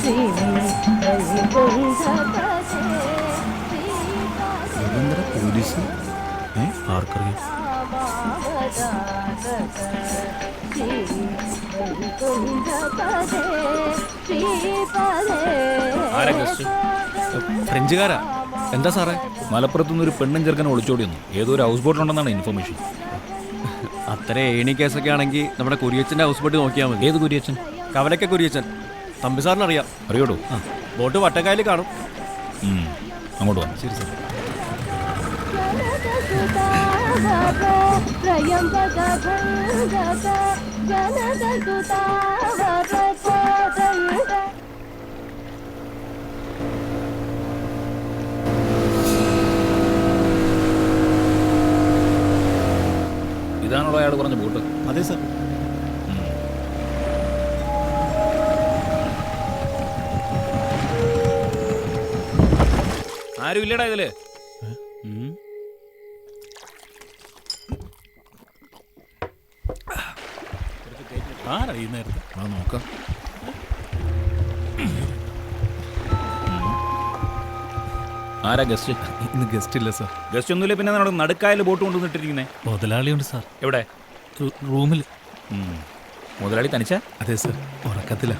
Shri police? ആർക്കറിയാം? ഫ്രഞ്ചുകാരാ? എന്താ സാറേ? മലപ്പുറത്തുനിന്ന് ഒരു പെണ്ണും ചെറുക്കനെ ഒളിച്ചോടി വന്നു ഏതോ ഒരു ഹൗസ് ബോട്ടിലുണ്ടെന്നാണ് ഇൻഫർമേഷൻ അത്ര ഏണി കേസൊക്കെ ആണെങ്കിൽ നമ്മുടെ കുരിയച്ചന്റെ ഹൗസ് ബോട്ട് നോക്കിയാൽ മതി. ഏത് കുരിയച്ചൻ? കവലക്ക കുരിയച്ചൻ. തമ്പി സാറിന് അറിയാം. അറിയോടോ? ആ ബോട്ട് വട്ടക്കായൽ കാണും. അങ്ങോട്ട് വന്നു. ശരി സാർ ജനദസുതാവര ഇതാണല്ലോ അയാൾ പറഞ്ഞ ബോട്ട് അതെ സാർ. ആരും ഇല്ലടാ ഇതിൽ. ആരാ ഈ നേരത്തെ? ആ നോക്കാം. ആരാ ഗസ്റ്റ് ഇന്ന് ഗസ്റ്റ് ഇല്ല സാർ ഗസ്റ്റ് ഒന്നുമില്ല പിന്നെ നമ്മുടെ നടുക്കായൽ ബോട്ട് കൊണ്ടുവന്നിട്ടിരിക്കുന്നേ മുതലാളിയുണ്ട് സാർ എവിടെ? റൂമിൽ. മുതലാളി തനിച്ച? അതെ സാർ ഉറക്കത്തില്ല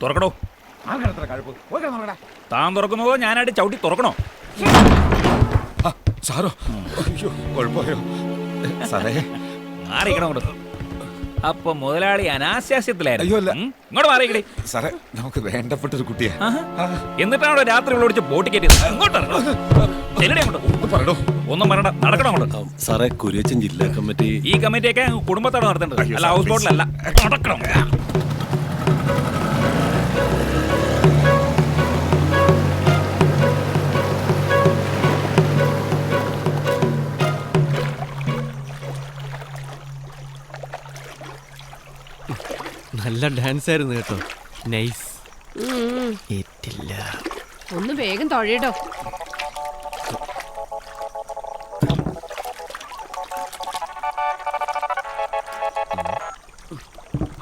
തുറക്കടോ. വിളിക്കണ്ട കഴുപ്പ്? ഓക്കെ തുറക്കണോ താൻ തുറക്കുന്നതോ ഞാനായിട്ട് ചവിട്ടി തുറക്കണോ? സാറോ. അയ്യോ കുഴപ്പമായോ? സാറേ. മാറിക്കണം അങ്ങോട്ട്. അപ്പൊ മുതലാളി അനാശാസ്യത്തിലായിരുന്നു? ഇങ്ങോട്ട് മാറിയിക്കടി സാറേ നമുക്ക് വേണ്ടപ്പെട്ട ഒരു കുട്ടിയാ എന്നിട്ടാണോ രാത്രി വിളിച്ച് ബോട്ട് കയറ്റിയത്? ഇങ്ങോട്ട് അങ്ങോട്ട്. ഒന്ന് പറയണോ ഒന്നും പറയണ്ട നടക്കണം അങ്ങോട്ട്? സാറേ കുരിയച്ചൻ ജില്ലാ കമ്മിറ്റി ഈ കമ്മിറ്റിയൊക്കെ കുടുംബത്തോടെ നടത്തേണ്ടത്. അല്ല ഹൗസ്. ബോട്ടിലല്ല. നടക്കണം? നല്ല ഡാൻസ് ആയിരുന്നു കേട്ടോ. നൈസ്. ഏറ്റില്ല. ഒന്ന് വേഗം തൊഴയിടോ.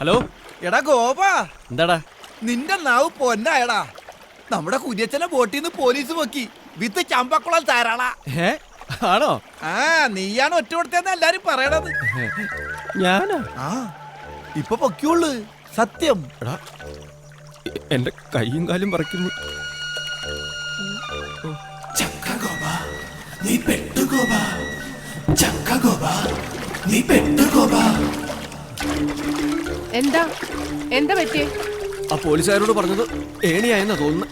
ഹലോ? എടാ ഗോപ. എന്താടാ? നിന്റെ നാവ് പൊന്നായടാ. നമ്മുടെ കുര്യച്ചനെ ബോട്ടിൽ നിന്ന് പോലീസ് പൊക്കി. വിത്ത് ചമ്പക്കുളം താരാളാ ഏ? ആണോ? ആ നീയാണ് ഒറ്റ കൊടുത്തതെന്ന് എല്ലാരും പറയണത്. ഞാനോ? ആ. ഇപ്പൊ പൊക്കിയുള്ളു സത്യം. എടാ എന്റെ കൈയും കാലും പറിക്കുന്നു. എന്താ? എന്താ പറ്റിയേ? ആ പോലീസുകാരോട് പറഞ്ഞത് ഏണിയായെന്നാ തോന്നുന്നു.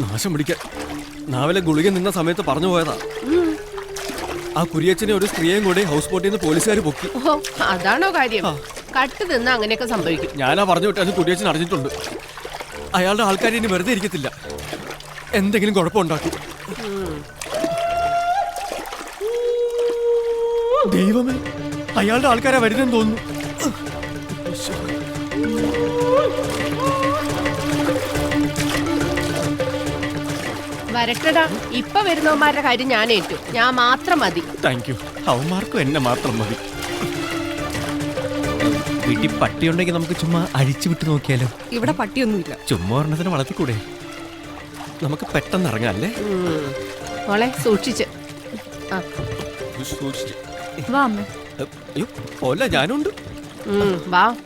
നാശം പിടിക്കാൻ. നാവിലെ ഗുളിക നിന്ന സമയത്ത് പറഞ്ഞു പോയതാ. ആ കുരിയച്ചനെ ഒരു സ്ത്രീയെയും കൂടെ ഹൗസ് ബോട്ടിൽ നിന്ന് പോലീസുകാർ പൊക്കി. ഓ അതാണോ കാര്യം? കട്ട് തിന്ന അങ്ങനെയൊക്കെ സംഭവിക്കും. ഞാനാ പറഞ്ഞു വിട്ടത് കുരിയച്ചൻ അറിഞ്ഞിട്ടുണ്ട്. അയാളുടെ ആൾക്കാർ ഇനി വെറുതെ ഇരിക്കത്തില്ല. എന്തെങ്കിലും കുഴപ്പമുണ്ടാക്കും ദൈവമേ അയാളുടെ ആൾക്കാരാ വരുന്നെന്ന് തോന്നുന്നു. വരട്ടടാ. ഇപ്പൊ വരുന്നവന്മാരുടെ കാര്യം ഞാൻ ഏറ്റു. ഞാൻ മാത്രം മതി. താങ്ക് യു അവന്മാർക്കും എന്നെ മാത്രം മതി. വീട്ടിൽ പട്ടിയുണ്ടെങ്കിൽ നമുക്ക് ചുമ്മാ അഴിച്ചു വിട്ട് നോക്കിയാലോ? ഇവിടെ പട്ടിയൊന്നുമില്ല. ചുമ്മാ ഒരെണ്ണത്തിന് വളർത്തിക്കൂടെ? നമുക്ക് പെട്ടെന്ന് ഇറങ്ങാം അല്ലേ. മോളെ സൂക്ഷിച്ച്. ആ. വാ അമ്മ. അയ്യോ പോലെ ഞാനുണ്ട്. ഉം, വാ.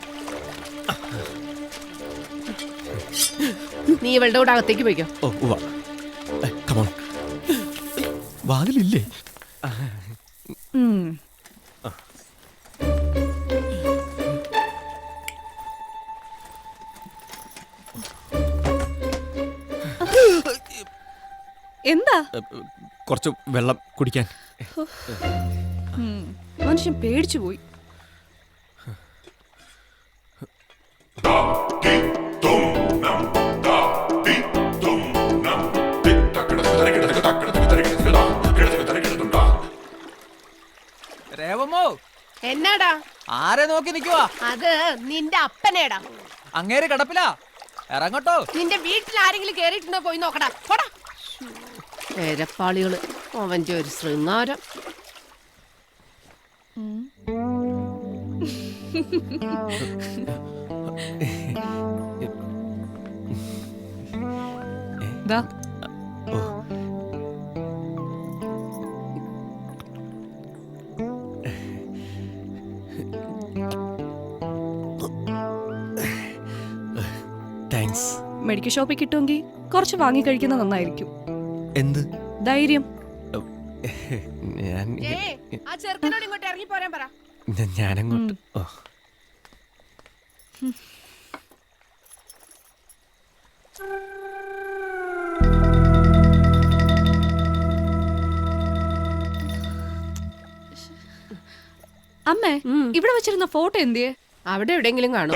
നീ ഇവളുടെ കൂടെ അകത്തേക്ക് പോയിക്കോ. ഓ ഉവ്വ. വാതിലില്ലേ? എന്താ? കുറച്ച് വെള്ളം കുടിക്കാൻ. മനുഷ്യൻ പേടിച്ചു പോയി. എന്നാടാ ആരെ നോക്കി നിൽക്കുവാ അത് നിന്റെ അപ്പനേടാ. അങ്ങേര് കിടപ്പിലാ. ഇറങ്ങട്ടോ. നിന്റെ വീട്ടിൽ ആരെങ്കിലും കേറിയിട്ടുണ്ടോ പോയി നോക്കടാ. പോടാ. പേരപ്പാളികൾ. അവന്റെ ഒരു ശൃംഗാരം. ദാ. താങ്ക്സ് മെഡിക്കൽ ഷോപ്പിൽ കിട്ടുമെങ്കിൽ കുറച്ച് വാങ്ങി കഴിക്കുന്നത് നന്നായിരിക്കും. എന്ത്? ധൈര്യം. ഞാൻ ആ ചെറുക്കനോട് ഇങ്ങോട്ട് ഇറങ്ങി പോരാൻ പറ. ഞാൻ- ഞാനങ്ങോട്ട് ഓ. അമ്മേ ഇവിടെ വെച്ചിരുന്ന ഫോട്ടോ എന്തിയെ? അവിടെ എവിടെയെങ്കിലും കാണും.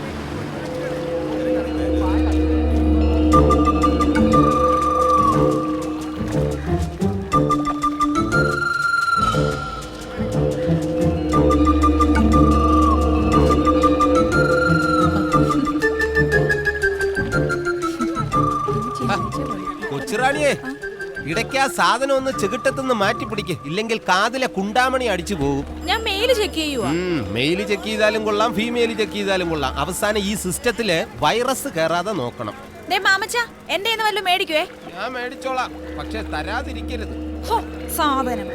കൊച്ചുറാണിയെ ഇടയ്ക്ക് ആ സാധനം ഒന്ന് ചെകിട്ടത്തുനിന്ന് മാറ്റി പിടിക്ക്. ഇല്ലെങ്കിൽ കാതിലെ കുണ്ടാമണി അടിച്ചു പോകും. ഞാൻ മെയിൽ ചെക്ക് ചെയ്യുവാ. മെയിൽ ചെക്ക് ചെയ്താലും കൊള്ളാം ഫീമെയിൽ ചെക്ക് ചെയ്താലും കൊള്ളാം. അവസാനം ഈ സിസ്റ്റത്തിൽ വൈറസ് കയറാതെ നോക്കണം. ദേ മാമച്ച എന്റെ വല്ലതും മേടിക്കുവേ? ഞാൻ മേടിച്ചോളാം. പക്ഷെ തരാതിരിക്കരുത്. സാധനം.